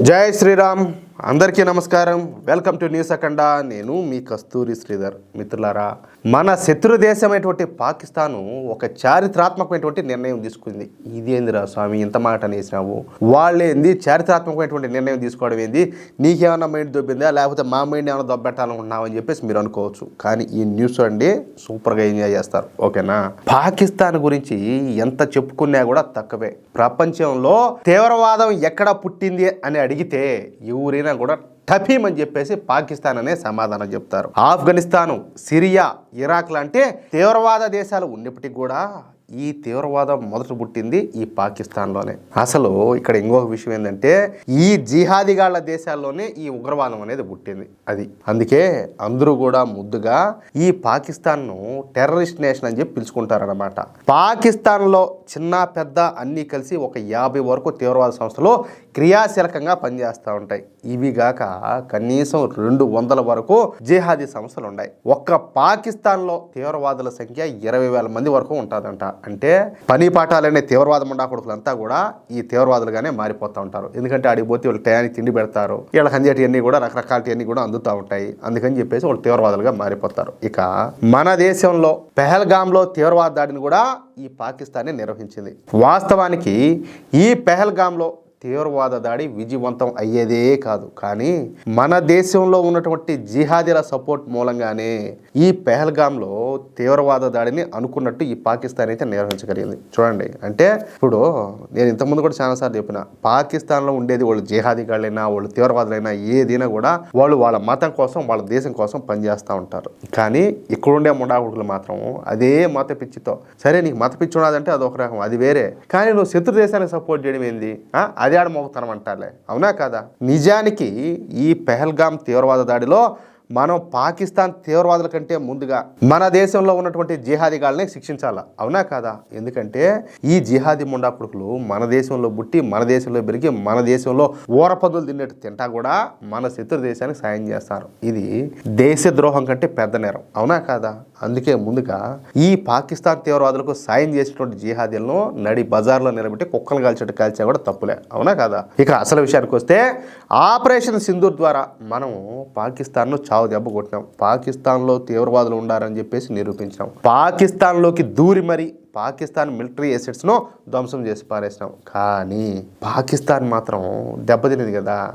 జై శ్రీరామ్ అందరికీ నమస్కారం. వెల్కమ్ టు న్యూస్ అఖండ నేను మీ కస్తూరి శ్రీధర్ మిత్రులారా. మన శత్రు దేశమైనటువంటి పాకిస్తాను ఒక చారిత్రాత్మకమైనటువంటి నిర్ణయం తీసుకుంది. ఇదేందిరా స్వామి ఇంత మాట అనేసినావు? వాళ్ళేంది చారిత్రాత్మకమైనటువంటి నిర్ణయం తీసుకోవడం ఏంది? నీకేమన్నా మైండ్ దొబ్బిందా? లేకపోతే మా మైండ్ ఏమైనా దొబ్బెట్టాలనుకుంటున్నావు అని చెప్పేసి మీరు అనుకోవచ్చు. కానీ ఈ న్యూస్ అండి సూపర్గా ఎంజాయ్ చేస్తారు. ఓకేనా? పాకిస్తాన్ గురించి ఎంత చెప్పుకున్నా కూడా తక్కువే. ప్రపంచంలో తీవ్రవాదం ఎక్కడ పుట్టింది అని అడిగితే ఎవరైనా కూడా టఫీమ్ అని చెప్పేసి పాకిస్తాన్ అనే సమాధానం చెప్తారు. ఆఫ్ఘనిస్తాను సిరియా ఇరాక్ లాంటి తీవ్రవాద దేశాలు ఉన్నప్పటికీ కూడా ఈ తీవ్రవాదం మొదట పుట్టింది ఈ పాకిస్తాన్లోనే. అసలు ఇక్కడ ఇంకొక విషయం ఏంటంటే ఈ జిహాదిగాళ్ళ దేశాల్లోనే ఈ ఉగ్రవాదం అనేది పుట్టింది అది. అందుకే అందరూ కూడా ముద్దుగా ఈ పాకిస్తాన్ను టెర్రరిస్ట్ నేషన్ అని చెప్పి పిలుచుకుంటారనమాట పాకిస్తాన్లో చిన్న పెద్ద అన్నీ కలిసి ఒక యాభై వరకు తీవ్రవాద సంస్థలు క్రియాశీలకంగా పనిచేస్తూ ఉంటాయి. ఇవి గాక కనీసం రెండు వందల వరకు జిహాదీ సంస్థలు ఉన్నాయి ఒక్క పాకిస్తాన్లో తీవ్రవాదుల సంఖ్య ఇరవై వేల మంది వరకు ఉంటుందంట. అంటే పని పాఠాలనే ఉండా కొడుకులంతా కూడా ఈ తీవ్రవాదులుగానే మారిపోతూ ఉంటారు. ఎందుకంటే ఆడికి పోతే వాళ్ళు టయానికి తిండి పెడతారు వీళ్ళకి అందేటివన్నీ కూడా రకరకాలటివన్నీ కూడా అందుతూ ఉంటాయి. అందుకని చెప్పేసి వాళ్ళు తీవ్రవాదులుగా మారిపోతారు. ఇక మన దేశంలో పెహల్గాంలో తీవ్రవాద దాడిని కూడా ఈ పాకిస్తానే నిర్వహించింది. వాస్తవానికి ఈ పెహల్గాంలో తీవ్రవాద దాడి విజయవంతం అయ్యేదే కాదు. కానీ మన దేశంలో ఉన్నటువంటి జిహాదీల సపోర్ట్ మూలంగానే ఈ పెహల్గామ్లో తీవ్రవాద దాడిని అనుకున్నట్టు ఈ పాకిస్తాన్ అయితే నిర్వహించగలిగింది. చూడండి. అంటే ఇప్పుడు నేను ఇంతకుముందు కూడా చాలాసార్లు చెప్పిన పాకిస్తాన్లో ఉండేది వాళ్ళు జిహాదీగాళ్ళైనా వాళ్ళు తీవ్రవాదులైనా ఏదైనా కూడా వాళ్ళు వాళ్ళ మతం కోసం వాళ్ళ దేశం కోసం పనిచేస్తూ ఉంటారు. కానీ ఇక్కడుండే ముండాకుడుకులు మాత్రం అదే మత పిచ్చితో సరే నీకు మత పిచ్చి ఉన్నదంటే అదొక రకం అది వేరే. కానీ నువ్వు శత్రు దేశానికి సపోర్ట్ చేయడం ఏంది? అది ఆడ మోగుతనం అంటారులే అవునా కదా? నిజానికి ఈ పెహల్గాం తీవ్రవాద దాడిలో మనం పాకిస్తాన్ తీవ్రవాదుల కంటే ముందుగా మన దేశంలో ఉన్నటువంటి జిహాదీగాల్ని శిక్షించాలా? అవునా కాదా? ఎందుకంటే ఈ జిహాదీ ముండాపుడుకులు మన దేశంలో పుట్టి మన దేశంలో పెరిగి మన దేశంలో ఊరపదులు తిన్నట్టు తింటా కూడా మన శత్రు దేశానికి సాయం చేస్తారు. ఇది దేశ ద్రోహం కంటే పెద్ద నేరం. అవునా కాదా? అందుకే ముందుగా ఈ పాకిస్తాన్ తీవ్రవాదులకు సాయం చేసినటువంటి జిహాదీలను నడి బజార్లో నిలబెట్టి కుక్కలు కాల్చేట్టు కాల్చా కూడా తప్పులే. అవునా కాదా? ఇక అసలు విషయానికి వస్తే ఆపరేషన్ సింధూర్ ద్వారా మనం పాకిస్తాన్ను చావు దెబ్బ కొట్టినాం. పాకిస్తాన్లో తీవ్రవాదులు ఉండారని చెప్పేసి నిరూపించాం పాకిస్తాన్లోకి దూరి మరి పాకిస్తాన్ మిలిటరీ ఎసెట్స్ను ధ్వంసం చేసి పారేసినాం. కానీ పాకిస్తాన్ మాత్రం దెబ్బతినేది కదా?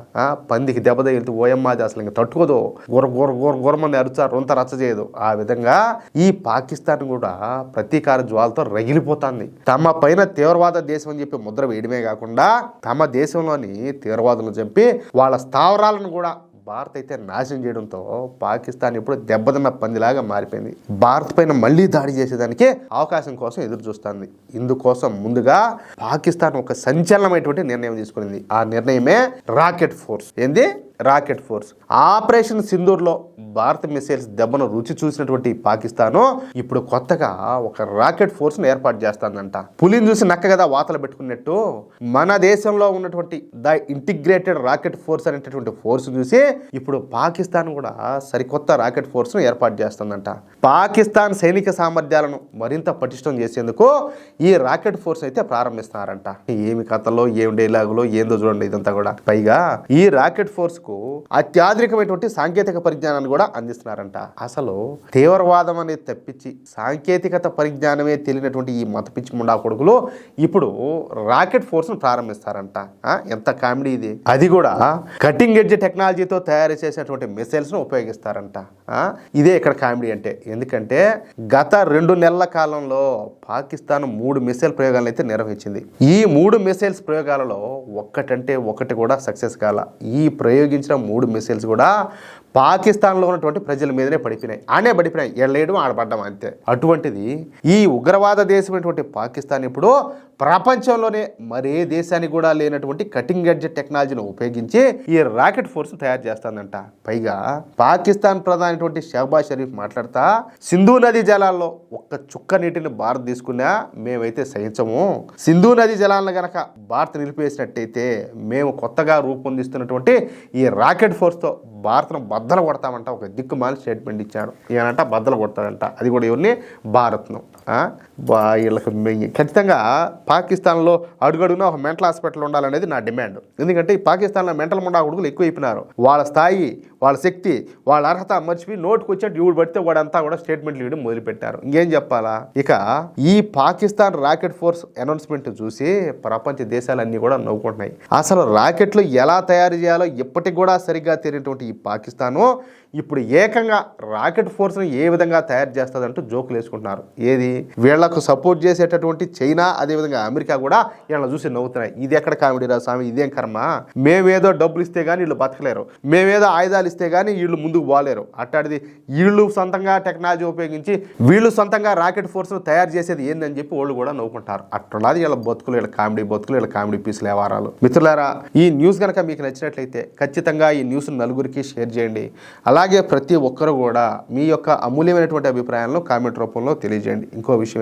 పందికి దెబ్బ తగిలితే ఓఎంఆది అసలు ఇంకా తట్టుకోదు. గుర గుర గుర గురమంది అరుచారు రొంత రచ్చ చేయదు. ఆ విధంగా ఈ పాకిస్తాన్ కూడా ప్రతీకార జ్వాలతో రగిలిపోతుంది. తమ పైన తీవ్రవాద దేశం అని చెప్పి ముద్ర వేయడమే కాకుండా తమ దేశంలోని తీవ్రవాదులను చంపి వాళ్ళ స్థావరాలను కూడా భారత్ అయితే నాశనం చేయడంతో పాకిస్తాన్ ఇప్పుడు దెబ్బతిన్న పందిలాగా మారిపోయింది. భారత్ పైన మళ్ళీ దాడి చేసేదానికి అవకాశం కోసం ఎదురు చూస్తుంది ఇందుకోసం ముందుగా పాకిస్తాన్ ఒక సంచలనమైనటువంటి నిర్ణయం తీసుకునింది. ఆ నిర్ణయమే రాకెట్ ఫోర్స్. ఏంది? Rocket force. ఆపరేషన్ సింధూర్లో భారత మిసైల్స్ దెబ్బను రుచి చూసినటువంటి పాకిస్తాను ఇప్పుడు కొత్తగా ఒక రాకెట్ ఫోర్స్ను ఏర్పాటు చేస్తుందంట పులిని చూసి నక్క కదా వాతలు పెట్టుకున్నట్టు. మన దేశంలో ఉన్నటువంటి ద ఇంటిగ్రేటెడ్ రాకెట్ ఫోర్స్ అనేటటువంటి ఫోర్స్ చూసి ఇప్పుడు పాకిస్తాన్ కూడా సరికొత్త రాకెట్ ఫోర్స్ను ఏర్పాటు చేస్తుందంట పాకిస్తాన్ సైనిక సామర్థ్యాలను మరింత పటిష్టం చేసేందుకు ఈ రాకెట్ ఫోర్స్ అయితే ప్రారంభిస్తున్నారంట. ఏమి కథలో ఏమి డైలాగులో ఏందో చూడండి ఇదంతా కూడా. పైగా ఈ రాకెట్ ఫోర్స్కు అత్యాధునికమైనటువంటి సాంకేతిక పరిజ్ఞానాన్ని కూడా అందిస్తున్నారంట. అసలు తీవ్రవాదం అనేది తప్పించి సాంకేతికత పరిజ్ఞానమే తెలియనటువంటి ఈ మత పిచ్చి ముండా కొడుకులు ఇప్పుడు రాకెట్ ఫోర్స్ను ప్రారంభిస్తారంట. ఎంత కామెడీ ఇది. అది కూడా కటింగ్ ఎడ్జ్ టెక్నాలజీతో తయారు చేసేటువంటి మిసైల్స్ను ఉపయోగిస్తారంట. ఇదే ఇక్కడ కామెడీ అంటే. ఎందుకంటే గత రెండు నెలల కాలంలో పాకిస్తాన్ మూడు మిసైల్ ప్రయోగాలను అయితే నిర్వహించింది. ఈ మూడు మిసైల్స్ ప్రయోగాలలో ఒక్కటంటే ఒకటి కూడా సక్సెస్ కాల. ఈ ప్రయోగించిన మూడు మిసైల్స్ కూడా పాకిస్తాన్లో ఉన్నటువంటి ప్రజల మీదనే పడిపోయినాయి. ఆనే పడిపోయినాయి. ఎళ్ళేయడం ఆడపడ్డం అంతే. అటువంటిది ఈ ఉగ్రవాద దేశమైనటువంటి పాకిస్తాన్ ఇప్పుడు ప్రపంచంలోనే మరే దేశానికి కూడా లేనటువంటి కటింగ్ ఎడ్జ్ టెక్నాలజీని ఉపయోగించి ఈ రాకెట్ ఫోర్స్ తయారు చేస్తుందంట. పైగా పాకిస్తాన్ ప్రధానటువంటి షహబాజ్ షరీఫ్ మాట్లాడతా సింధు నది జలాల్లో ఒక్క చుక్క నీటిని భారత్ తీసుకున్నా మేమైతే సహించము. సింధు నది జలాలను గనక భారత్ నిలిపేసినట్టయితే మేము కొత్తగా రూపొందిస్తున్నటువంటి ఈ రాకెట్ ఫోర్స్తో భారత్ను బద్దలు కొడతామంట ఒక దిక్కుమాలి స్టేట్మెంట్ ఇచ్చాడు ఏమంట బద్దలు కొడతాడంట. అది కూడా ఎవరిని? భారత్ను. వీళ్ళకి ఖచ్చితంగా పాకిస్తాన్లో అడుగడుగునా ఒక మెంటల్ హాస్పిటల్ ఉండాలనేది నా డిమాండ్. ఎందుకంటే ఈ పాకిస్తాన్లో మెంటల్ ముండా కొడుకులు ఎక్కువ అయిపోయినారు వాళ్ళ స్థాయి వాళ్ళ శక్తి వాళ్ళ అర్హత మర్చిపోయి నోటుకు వచ్చినట్టు ఇవి పడితే వాడంతా కూడా స్టేట్మెంట్లు ఇవ్వడం మొదలుపెట్టారు. ఇంకేం చెప్పాలా? ఇక ఈ పాకిస్తాన్ రాకెట్ ఫోర్స్ అనౌన్స్మెంట్ చూసి ప్రపంచ దేశాలన్నీ కూడా నవ్వుకుంటున్నాయి. అసలు రాకెట్లు ఎలా తయారు చేయాలో ఇప్పటికి కూడా సరిగ్గా తెలియనటువంటి ఈ పాకిస్తాను ఇప్పుడు ఏకంగా రాకెట్ ఫోర్స్ని ఏ విధంగా తయారు చేస్తుందంటూ జోకులు వేసుకుంటున్నారు ఏది? వీళ్ళ వీళ్ళకు సపోర్ట్ చేసేటటువంటి చైనా అదేవిధంగా అమెరికా కూడా వీళ్ళని చూసి నవ్వుతున్నాయి. ఇది ఎక్కడ కామెడీ రా స్వామి? ఇదేం కర్మ? మేమేదో డబ్బులు ఇస్తే కానీ వీళ్ళు బతకలేరు. మేమేదో ఆయుధాలు ఇస్తే కానీ వీళ్ళు ముందుకు పోలేరు. అట్టాడిది వీళ్ళు సొంతంగా టెక్నాలజీ ఉపయోగించి వీళ్ళు సొంతంగా రాకెట్ ఫోర్స్ను తయారు చేసేది ఏందని చెప్పి వాళ్ళు కూడా నవ్వుకుంటారు. అట్లాది వీళ్ళ బతుకులు వీళ్ళ కామెడీ బతుకులు వీళ్ళ కామెడీ పీసులు వ్యవహారాలు మిత్రులారా ఈ న్యూస్ కనుక మీకు నచ్చినట్లయితే ఖచ్చితంగా ఈ న్యూస్ నలుగురికి షేర్ చేయండి. అలాగే ప్రతి ఒక్కరు కూడా మీ యొక్క అమూల్యమైనటువంటి అభిప్రాయాలను కామెంట్ రూపంలో తెలియజేయండి. ఇంకో విషయం